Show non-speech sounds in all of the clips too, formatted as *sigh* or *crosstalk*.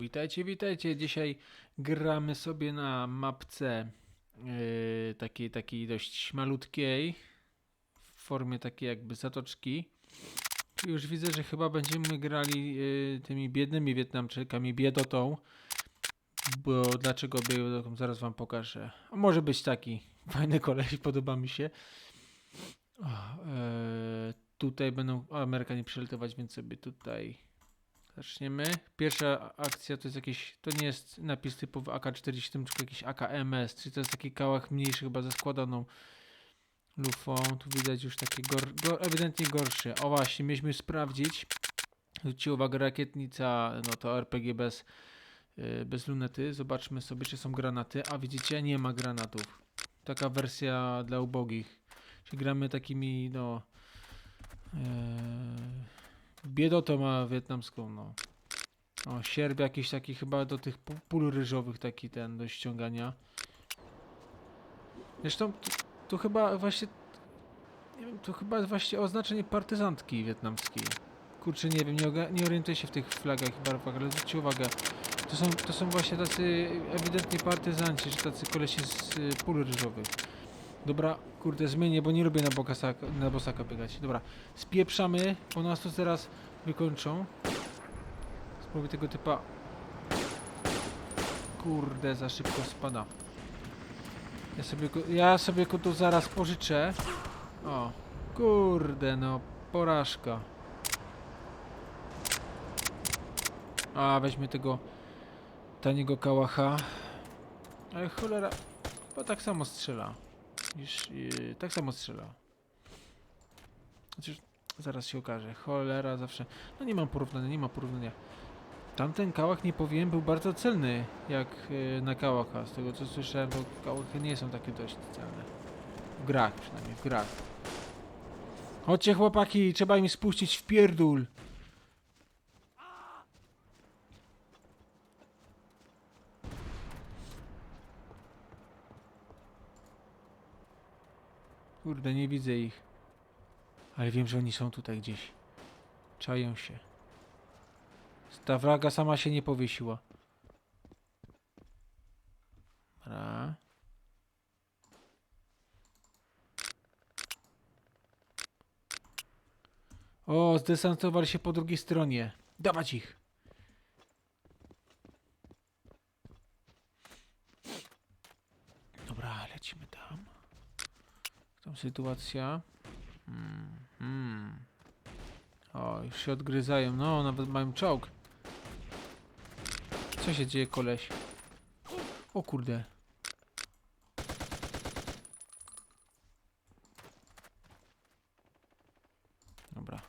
Witajcie, witajcie. Dzisiaj gramy sobie na mapce yy, takiej, takiej dość malutkiej w formie takiej jakby zatoczki. Już widzę, że chyba będziemy grali yy, tymi biednymi Wietnamczykami, biedotą. Bo dlaczego biedotą? Zaraz wam pokażę. A może być taki *laughs* fajny koleś, podoba mi się. O, yy, tutaj będą Amerykanie przylatować, więc sobie tutaj Zaczniemy. Pierwsza akcja to jest jakieś, to nie jest napis typowy AK-47, tylko jakiś AKMS, czyli to jest taki kałach mniejszy chyba ze składaną lufą. Tu widać już taki gor, gor, ewidentnie gorszy. O właśnie, mieliśmy sprawdzić. Zwróćcie uwagę, rakietnica, no to RPG bez, yy, bez lunety. Zobaczmy sobie, czy są granaty. A widzicie, nie ma granatów. Taka wersja dla ubogich. Czyli gramy takimi, no... Yy, Biedotą ma wietnamską, no. O, sierp jakiś taki chyba do tych pól ryżowych taki ten do ściągania. Zresztą tu, tu chyba właśnie nie wiem, to chyba właśnie oznaczenie partyzantki wietnamskiej. Kurczę, nie wiem, nie, nie orientuję się w tych flagach i barwach, ale zwróćcie uwagę. To są, to są właśnie tacy ewidentnie partyzanci, że tacy kolesi z y, pól ryżowych. Dobra, kurde, zmienię, bo nie lubię na, bokasaka, na bosaka biegać. Dobra, spieprzamy, bo nas tu zaraz wykończą. Spróbuj tego typa. Kurde, za szybko spada. Ja sobie, ja sobie go zaraz pożyczę. O, kurde, no, porażka. A, weźmy tego taniego kałacha. Ale cholera, chyba tak samo strzela. Niż, yy, tak samo strzela. Chociaż zaraz się okaże. Cholera zawsze. No nie mam porównania, nie ma porównania. Tamten kałach nie powiem był bardzo celny jak yy, na kałacha. Z tego co słyszałem, bo kałachy nie są takie dość celne. W grach przynajmniej, w grach. Chodźcie chłopaki, trzeba im spuścić w pierdul. Kurde, nie widzę ich. Ale wiem, że oni są tutaj gdzieś. Czają się. Ta wraga sama się nie powiesiła. Dobra. O, zdesantowali się po drugiej stronie. Dawać ich. Dobra, lecimy tam. Tam sytuacja. Hmm, hmm. O, już się odgryzają. No, nawet mają czołg. Co się dzieje, koleś? O kurde. Dobra.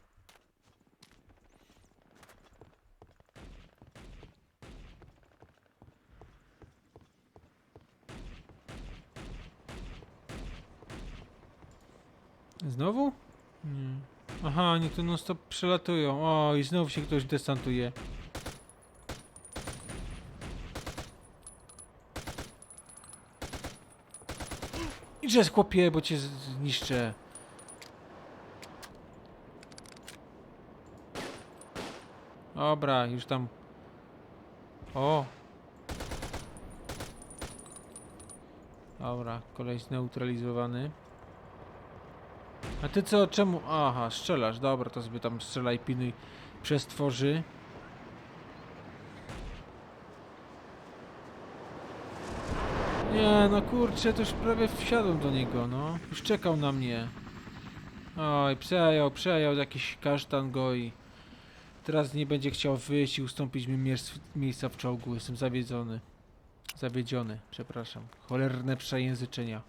Znowu? Nie. Aha, oni tu non stop przelatują. O, i znowu się ktoś desantuje. Idźże chłopie, bo cię zniszczę. Dobra, już tam. O! Dobra, koleś zneutralizowany. A ty co, czemu? Aha, strzelasz, dobra, to sobie tam strzelaj, pinuj przestworzy. Nie, no kurczę, to już prawie wsiadłem do niego, no. Już czekał na mnie. Oj, przejął, przejął jakiś kasztan go i... Teraz nie będzie chciał wyjść i ustąpić mi miejsca w czołgu. Jestem zawiedzony. Zawiedziony, przepraszam. Cholerne przejęzyczenia.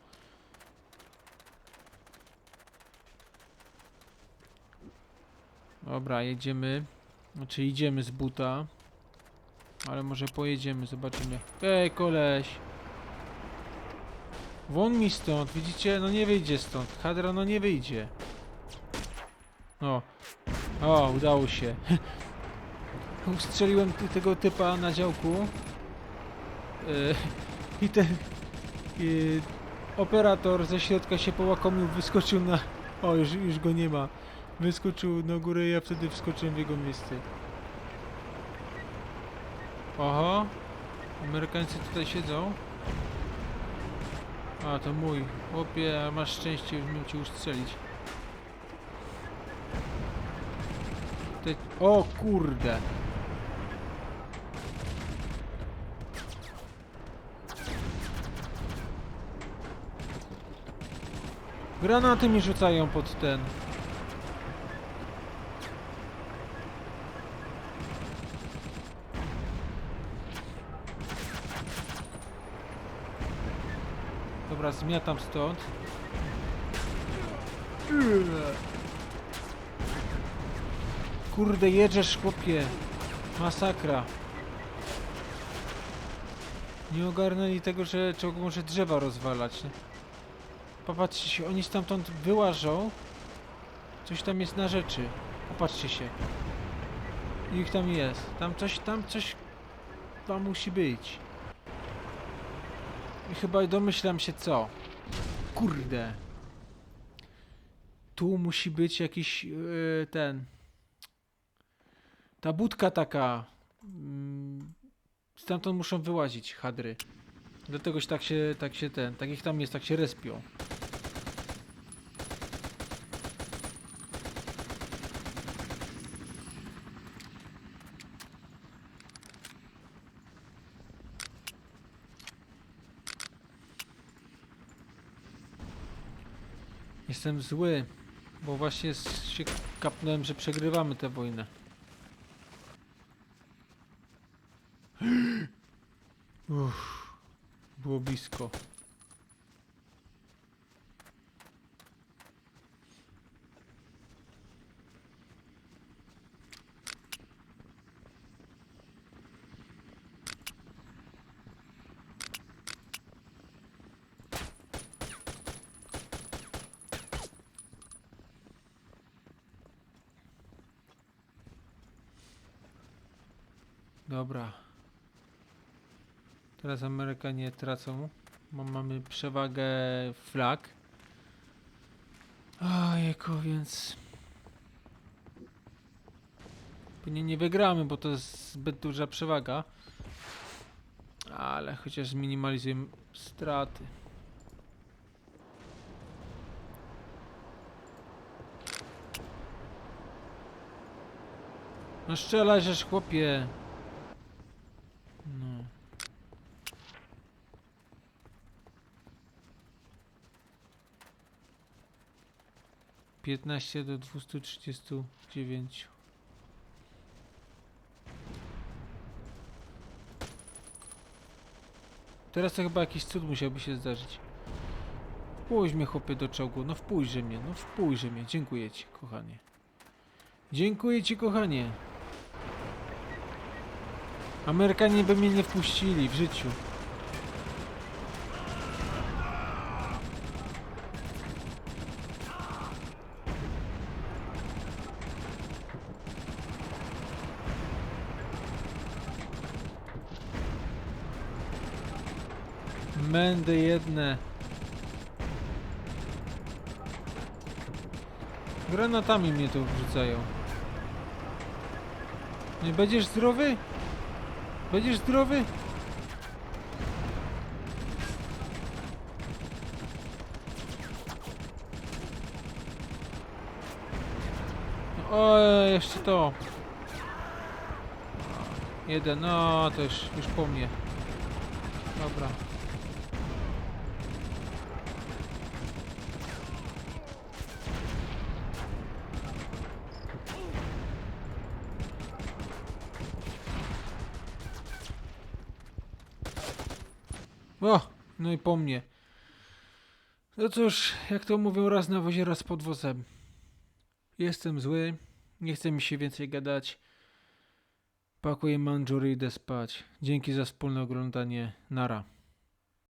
Dobra, jedziemy. Znaczy idziemy z buta. Ale może pojedziemy, zobaczymy. Ej, koleś! Won mi stąd, widzicie? No nie wyjdzie stąd. Hadra, no nie wyjdzie. O. O, udało się. *laughs* Ustrzeliłem tego typa na działku. Yy, I ten... Yy, operator ze środka się połakomił, wyskoczył na... O, już, już go nie ma. Wyskoczył na górę, ja wtedy wskoczyłem w jego miejsce. Oho. Amerykańcy tutaj siedzą. A, to mój. Chłopie, masz szczęście, już miał cię ustrzelić. Ty... O kurde. Granaty mi rzucają pod ten. Dobra, zmiatam stąd. Kurde, jedziesz, chłopie. Masakra. Nie ogarnęli tego, że trzeba może drzewa rozwalać. Popatrzcie się, oni stamtąd wyłażą. Coś tam jest na rzeczy. Popatrzcie się. Ich tam jest. Tam coś, tam coś tam musi być. I chyba domyślam się co. Kurde. Tu musi być jakiś yy, ten. Ta budka taka. Mm, stamtąd muszą wyłazić hadry. Dlatego się tak się, tak się ten, tak ich tam jest, tak się respią. Jestem zły, bo właśnie się kapnąłem, że przegrywamy tę wojnę. Dobra. Teraz Amerykanie tracą. Mamy przewagę flag. Ojejku, więc... Pewnie nie wygramy, bo to jest zbyt duża przewaga. Ale chociaż zminimalizujemy straty. No żeż chłopie. 15 do 239. Teraz to chyba jakiś cud musiałby się zdarzyć. Wpuść mnie chłopie do czołgu, no wpójże mnie, no wpójże mnie. Dziękuję ci, kochanie. Dziękuję ci, kochanie. Amerykanie by mnie nie wpuścili w życiu. Mędy jedne. Granatami mnie tu wrzucają. Nie będziesz zdrowy? Będziesz zdrowy? O, jeszcze to. Jeden, no to już, już po mnie. Dobra. O, no i po mnie. No cóż, jak to mówią, raz na wozie, raz pod wozem. Jestem zły, nie chce mi się więcej gadać. Pakuję manżury i idę spać. Dzięki za wspólne oglądanie. Nara.